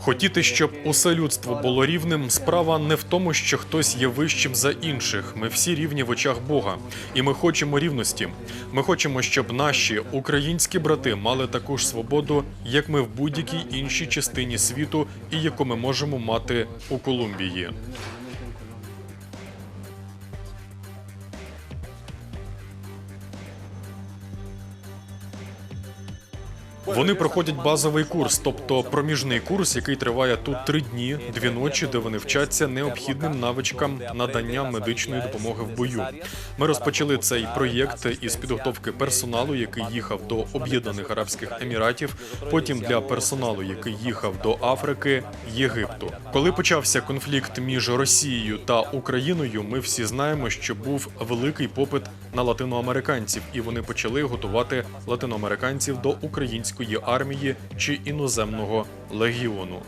Хотіти, щоб усе людство було рівним, справа не в тому, що хтось є вищим за інших. Ми всі рівні в очах Бога, і ми хочемо рівності. Ми хочемо, щоб наші українські брати мали таку ж свободу, як ми в будь-якій іншій частині світу, і яку ми можемо мати у Колумбії. Вони проходять базовий курс, тобто проміжний курс, який триває тут три дні, дві ночі, де вони вчаться необхідним навичкам надання медичної допомоги в бою. Ми розпочали цей проєкт із підготовки персоналу, який їхав до Об'єднаних Арабських Еміратів, потім для персоналу, який їхав до Африки, Єгипту. Коли почався конфлікт між Росією та Україною, ми всі знаємо, що був великий попит на латиноамериканців, і вони почали готувати латиноамериканців до української армії чи іноземного легіону.